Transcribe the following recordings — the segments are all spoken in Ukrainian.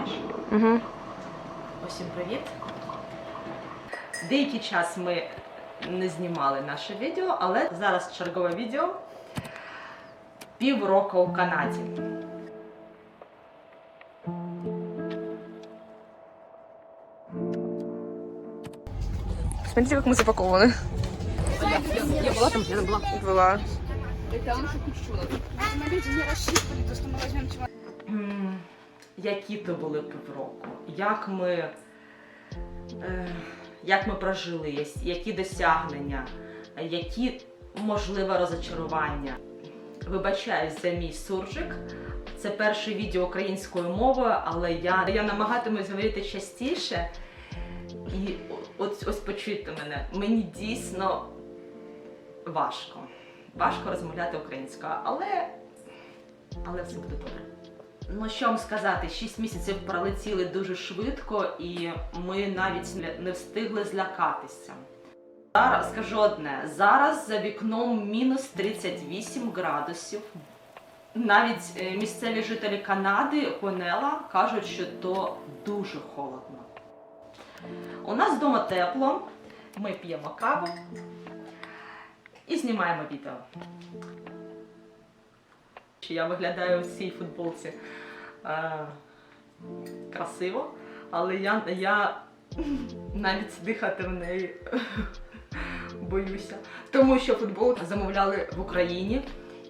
знаєш? Угу. Усім привіт. Деякий час ми не знімали наше відео, але зараз чергове відео. Півроку у Канаді. Смотрите, как мы запакованы. Я була там, я не була. Была. М, Які то були півроку? Як ми, е, як ми прожили, які досягнення, які можливе розочарування. Вибачаюсь за мій суржик. Це перше відео українською мовою, але я, я намагатимусь говорити частіше. І ось, ось почуйте мене. Мені дійсно важко. Важко розмовляти українською, але, але все буде добре. Ну що вам сказати, 6 місяців пролетіли дуже швидко, і ми навіть не- встигли злякатися. Зараз скажу одне: зараз за вікном мінус 38 градусів. Навіть е, місцеві жителі Канади, Конела, кажуть, що то дуже холодно. У нас вдома тепло, ми п'ємо каву і знімаємо відео. Я виглядаю в цій футболці е, красиво, але я, я навіть дихати в неї боюся. Тому що футболку замовляли в Україні,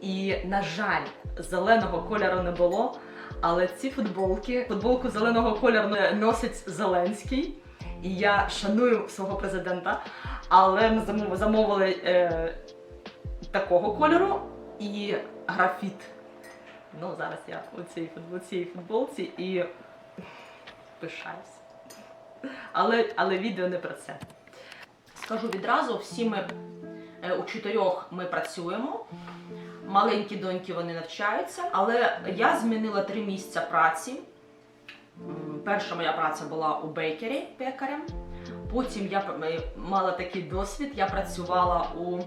і, на жаль, зеленого кольору не було. Але ці футболки, футболку зеленого кольору носить Зеленський. І я шаную свого президента, але ми замов- замовили е, такого кольору і графіт. Ну, зараз я у цій у футболці і пишаюсь. Але, але відео не про це. Скажу відразу, всі ми е, у чотирьох ми працюємо. Маленькі доньки вони навчаються, але я змінила три місця праці. Перша моя праця була у бейкері пекарем. Потім я мала такий досвід, я працювала у,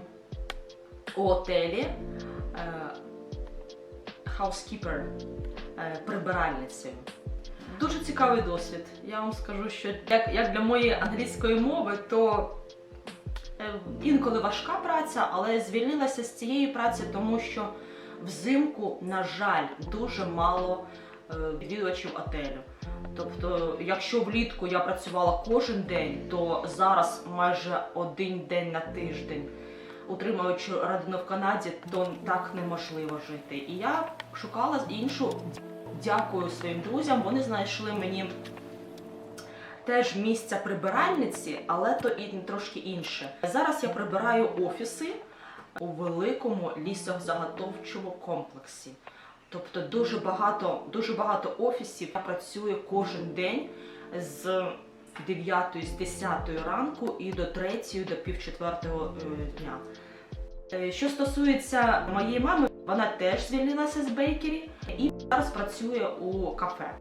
у отелі е, housekeeper, е, прибиральницею. Дуже цікавий досвід. Я вам скажу, що як, як для моєї англійської мови, то е, інколи важка праця, але звільнилася з цієї праці, тому що взимку, на жаль, дуже мало е, відвідувачів отелю. Тобто, якщо влітку я працювала кожен день, то зараз майже один день на тиждень. Утримуючи родину в Канаді, то так неможливо жити. І я шукала іншу. Дякую своїм друзям. Вони знайшли мені теж місця прибиральниці, але то і трошки інше. Зараз я прибираю офіси у великому лісозаготовчому комплексі. Тобто дуже багато, дуже багато офісів я працюю кожен день з 9 з 10 ранку і до 3 до пів четвертого е, дня. Е, Що стосується моєї мами, вона теж звільнилася з бейкері і зараз працює у кафе.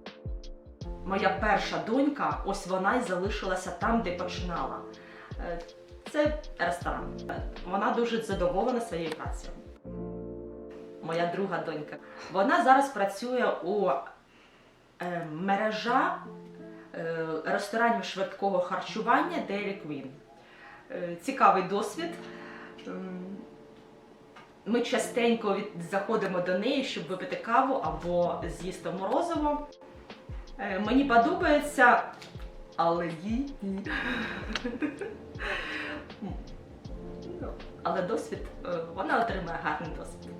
Моя перша донька, ось вона й залишилася там, де починала. Е, Це ресторан. Вона дуже задоволена своєю працею. Моя друга донька. Вона зараз працює у мережа ресторанів швидкого харчування Dairy Queen. Е, Цікавий досвід. Ем, Ми частенько заходимо до неї, щоб випити каву або з'їсти морозиво. Е, Мені подобається, але їй. Ну, Але досвід, е, вона отримає гарний досвід.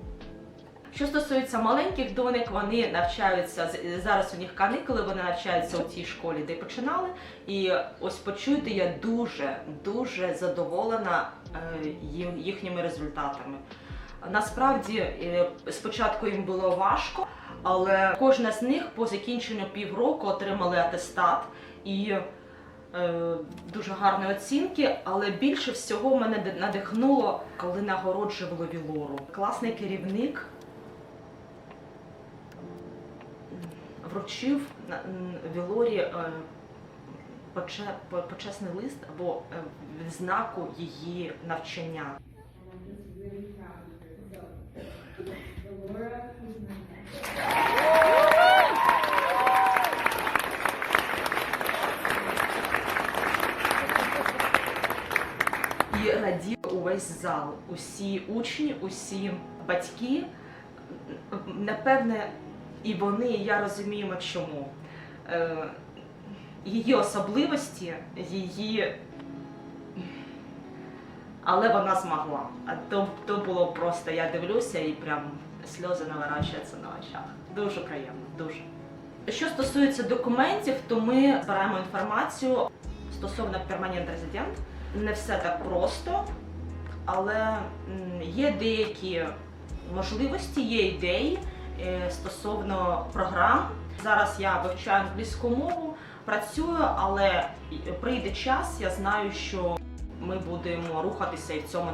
Що стосується маленьких донек, вони навчаються зараз. У них каникули, вони навчаються у тій школі, де починали. І ось почуйте, я дуже дуже задоволена е, їхніми результатами. Насправді, е, спочатку їм було важко, але кожна з них по закінченню півроку отримали атестат і е, дуже гарні оцінки. Але більше всього мене надихнуло, коли нагороджували Вілору. Класний керівник вручив Вілорі е, почесний лист або е, відзнаку її навчання. І радів увесь зал, усі учні, усі батьки. Напевне, і вони, я розуміємо, чому. Е, Її особливості, її. Але вона змогла. А то, то було просто, я дивлюся і прям сльози наворачуються на очах. Дуже приємно, дуже. Що стосується документів, то ми збираємо інформацію стосовно перманент резидент. Не все так просто, але є деякі можливості, є ідеї стосовно програм. Зараз я вивчаю англійську мову, працюю, але прийде час, я знаю, що ми будемо рухатися і в цьому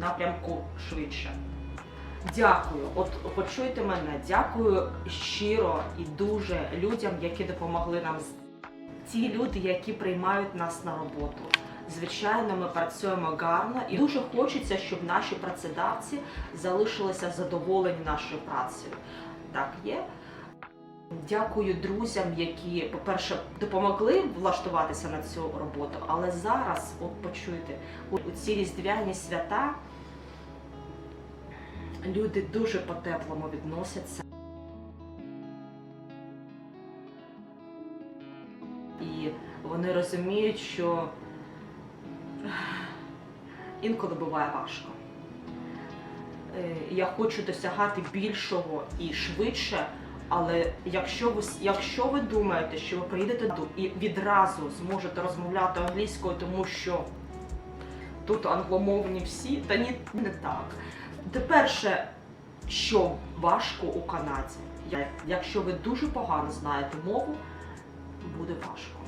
напрямку швидше. Дякую. От почуйте мене. Дякую щиро і дуже людям, які допомогли нам. Ті люди, які приймають нас на роботу. Звичайно, ми працюємо гарно і дуже хочеться, щоб наші працедавці залишилися задоволені нашою працею. Так є. Дякую друзям, які, по-перше, допомогли влаштуватися на цю роботу, але зараз, от почуйте, у ці різдвяні свята люди дуже по-теплому відносяться. І вони розуміють, що інколи буває важко. Е, Я хочу досягати більшого і швидше, але якщо ви, якщо ви думаєте, що ви приїдете і відразу зможете розмовляти англійською, тому що тут англомовні всі, та ні, не так. Те-перше, що важко у Канаді, якщо ви дуже погано знаєте мову, буде важко.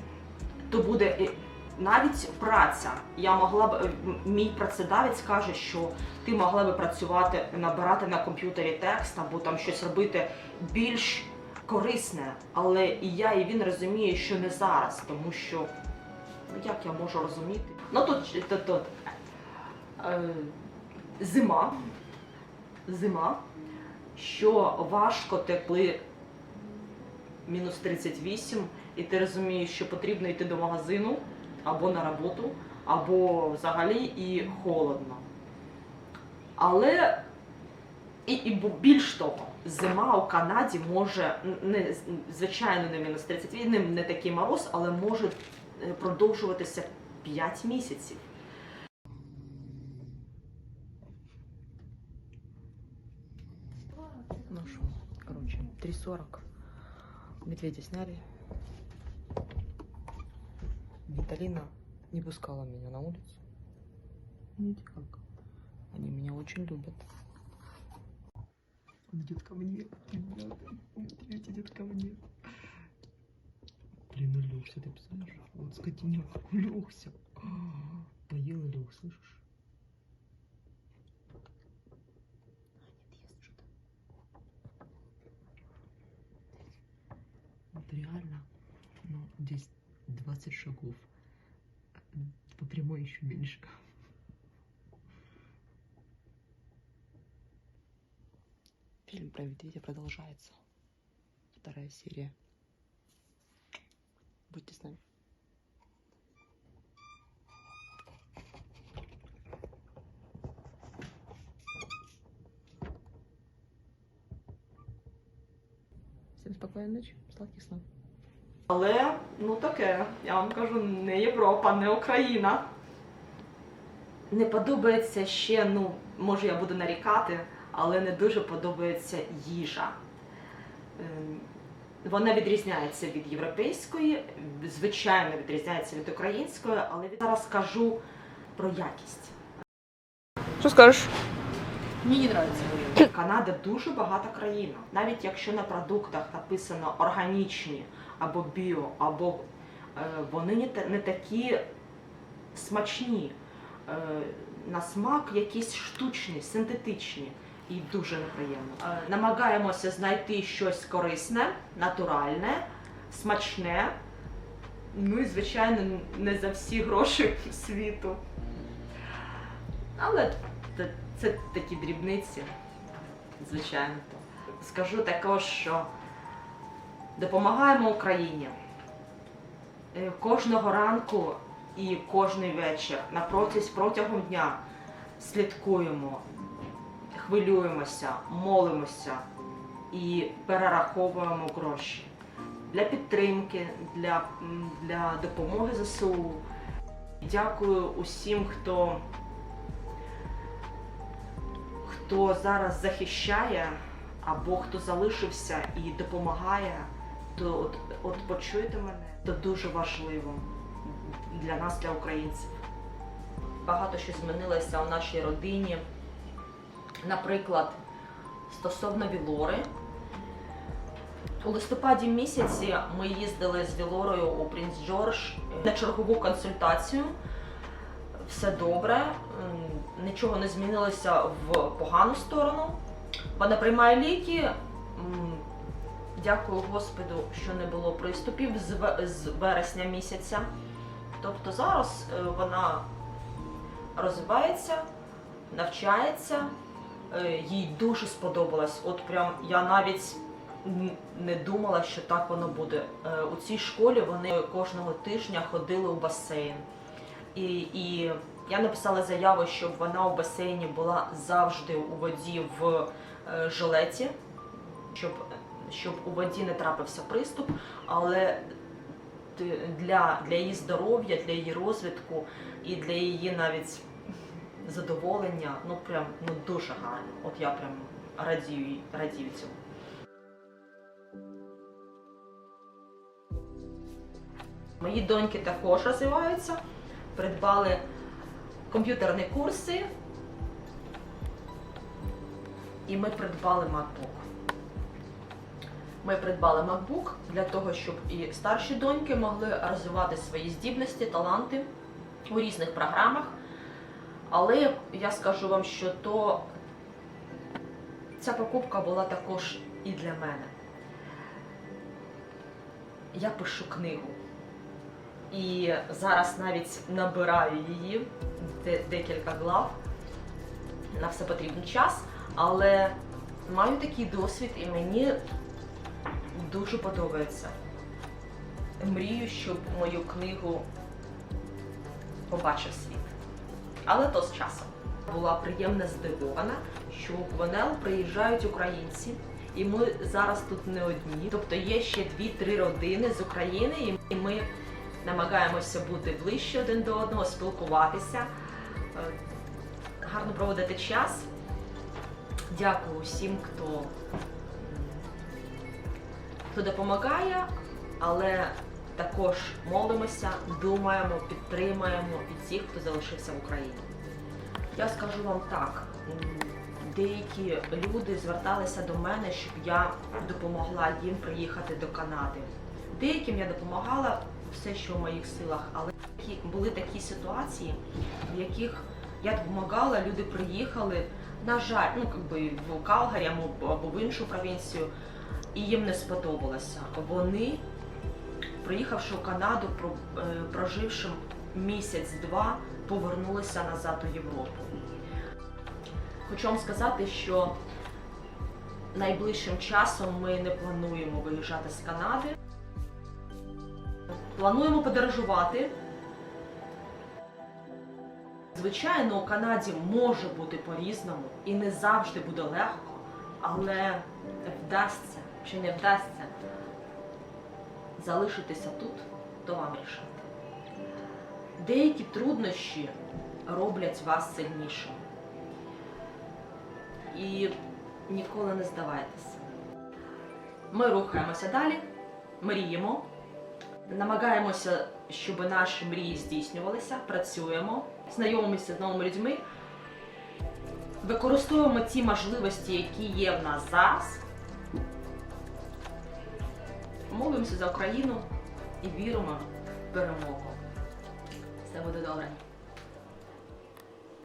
То буде навіть праця. Я могла б е, мій працедавець каже, що ти могла би працювати, набирати на комп'ютері текст або там щось робити більш корисне. Але і я, і він розуміє, що не зараз, тому що ну як я можу розуміти? Ну тут, тут, тут е, зима. Зима. Що важко текли мінус 38, і ти розумієш, що потрібно йти до магазину або на роботу, або взагалі і холодно. Але і, і більш того, зима у Канаді може не звичайно не мінус 38, не, не такий мороз, але може е, продовжуватися 5 місяців. Ну что, короче, 3.40. Медведя сняли. Виталина не пускала меня на улицу. Видите как? Они меня очень любят. Он идет ко мне, ребята. Идет ко мне. Блин, улегся, ты представляешь? Вот скотиняк, улегся. Поел и лег, слышишь? А, нет, ест что-то. Вот реально, ну, здесь 20 шагов. По прямой еще меньше. Фильм про медведя продолжается. Вторая серия. Будьте с нами. Всем спокойной ночи, сладких снов. Але ну таке, я вам кажу, не Європа, не Україна. Не подобається ще, ну, може я буду нарікати, але не дуже подобається їжа. Ем, Вона відрізняється від європейської, звичайно, відрізняється від української, але зараз скажу про якість. Что скажешь? Мені не подобається. Канада дуже багата країна. Навіть якщо на продуктах написано органічні або біо, або е, вони не, такі смачні. Е, на смак якісь штучні, синтетичні і дуже неприємно. Е, намагаємося знайти щось корисне, натуральне, смачне. Ну і, звичайно, не за всі гроші світу. Але це, це такі дрібниці, звичайно. Скажу також, що допомагаємо Україні. Е, Кожного ранку і кожний вечір на протязь, протягом дня слідкуємо, хвилюємося, молимося і перераховуємо гроші для підтримки, для, для допомоги ЗСУ. Дякую усім, хто, хто зараз захищає або хто залишився і допомагає. То от, от почуйте мене, це дуже важливо для нас, для українців. Багато що змінилося у нашій родині. Наприклад, стосовно Вілори. У листопаді місяці ми їздили з Вілорою у Принц Джордж на чергову консультацію. Все добре, нічого не змінилося в погану сторону. Вона приймає ліки. Дякую Господу, що не було приступів з ве- з вересня місяця. Тобто зараз е, вона розвивається, навчається. Е, Їй дуже сподобалось. От прям я навіть не думала, що так воно буде. Е, У цій школі вони кожного тижня ходили у басейн. І, і я написала заяву, щоб вона у басейні була завжди у воді в жилеті, щоб, щоб у воді не трапився приступ, але для, для її здоров'я, для її розвитку і для її навіть задоволення, ну прям ну дуже гарно. От я прям радію, радію цьому. Мої доньки також розвиваються, придбали комп'ютерні курси, і ми придбали MacBook. Ми придбали MacBook для того, щоб і старші доньки могли розвивати свої здібності, таланти у різних програмах. Але я скажу вам, що то ця покупка була також і для мене. Я пишу книгу. І зараз навіть набираю її декілька глав. На все потрібен час, але маю такий досвід і мені дуже подобається. Мрію, щоб мою книгу побачив світ. Але то з часом. Була приємно здивована, що у Кванел приїжджають українці, і ми зараз тут не одні. Тобто є ще дві-три родини з України, і ми намагаємося бути ближче один до одного, спілкуватися, е, гарно проводити час. Дякую всім, хто, хто допомагає, але також молимося, думаємо, підтримуємо і тих, хто залишився в Україні. Я скажу вам так. Деякі люди зверталися до мене, щоб я допомогла їм приїхати до Канади. Деяким я допомагала все, що в моїх силах, але були такі ситуації, в яких я допомагала, люди приїхали, на жаль, ну якби в Калгарі або в іншу провінцію, і їм не сподобалося. Вони, приїхавши в Канаду, е, проживши місяць-два, повернулися назад у Європу. Хочу вам сказати, що найближчим часом ми не плануємо виїжджати з Канади. Плануємо подорожувати. Звичайно, у Канаді може бути по-різному і не завжди буде легко, але вдасться чи не вдасться залишитися тут, то вам рішати. Деякі труднощі роблять вас сильнішим. І ніколи не здавайтеся. Ми рухаємося далі, мріємо, намагаємося, щоб наші мрії здійснювалися, працюємо, знайомимося з новими людьми, використовуємо ті можливості, які є в нас зараз. Молимося за Україну і віримо в перемогу. Все буде добре.